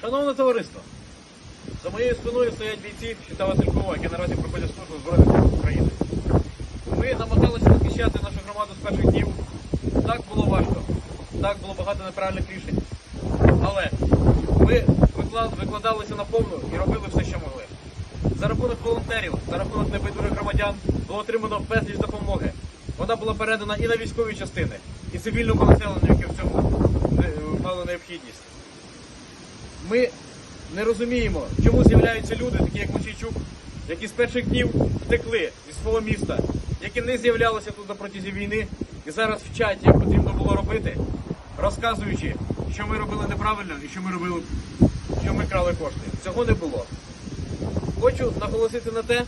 Шановне товариство, за моєю спиною стоять бійці щита Василькова, які наразі проходять службу Збройних силах України. Ми намагалися захищати нашу громаду з перших днів. Так було важко, так було багато неправильних рішень. Але ми викла- викладалися на повну і робили все, що могли. За рахунок волонтерів, за рахунок небайдужих громадян було отримано безліч допомоги. Вона була передана і на військові частини, і цивільному населенню, яке в цьому Ми не розуміємо, чому з'являються люди, такі як Мочійчук, які з перших днів втекли зі свого міста, які не з'являлися тут на протязі війни і зараз вчать, як потрібно було робити, розказуючи, що ми робили неправильно і що ми робили, що ми крали кошти. Цього не було. Хочу наголосити на те,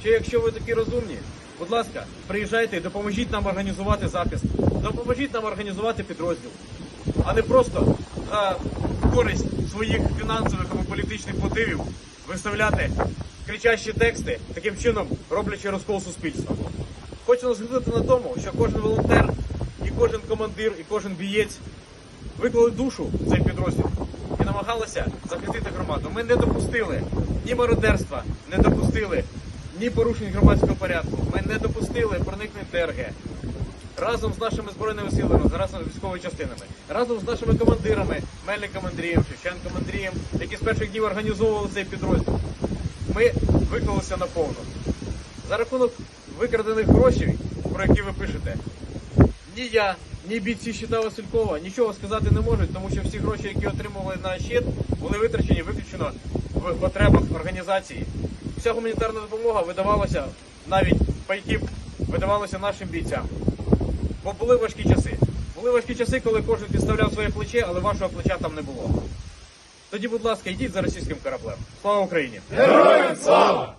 що якщо ви такі розумні, будь ласка, приїжджайте і допоможіть нам організувати захист, допоможіть нам організувати підрозділ, а не просто користь своїх фінансових або політичних мотивів виставляти кричащі тексти, таким чином роблячи розкол суспільства. Хочу наголосити на тому, що кожен волонтер, і кожен командир, і кожен бієць виклали душу в цей підрозділ і намагалися захистити громаду. Ми не допустили ні мародерства, не допустили ні порушень громадського порядку. Ми не допустили проникнень ДРГ. Разом з нашими збройними силами, разом з військовими частинами, разом з нашими командирами, Мельником Андрієм, Шевченком Андрієм, які з перших днів організовували цей підрозділ. Ми виклалися наповну. За рахунок викрадених грошей, про які ви пишете, ні я, ні бійці щита Василькова нічого сказати не можуть, тому що всі гроші, які отримували на щит, були витрачені виключно в потребах організації. Вся гуманітарна допомога видавалася, навіть пайки видавалося нашим бійцям. Бо були важкі часи. Були важкі часи, коли кожен підставляв своє плече, але вашого плеча там не було. Тоді, будь ласка, йдіть за російським кораблем. Слава Україні! Героям слава!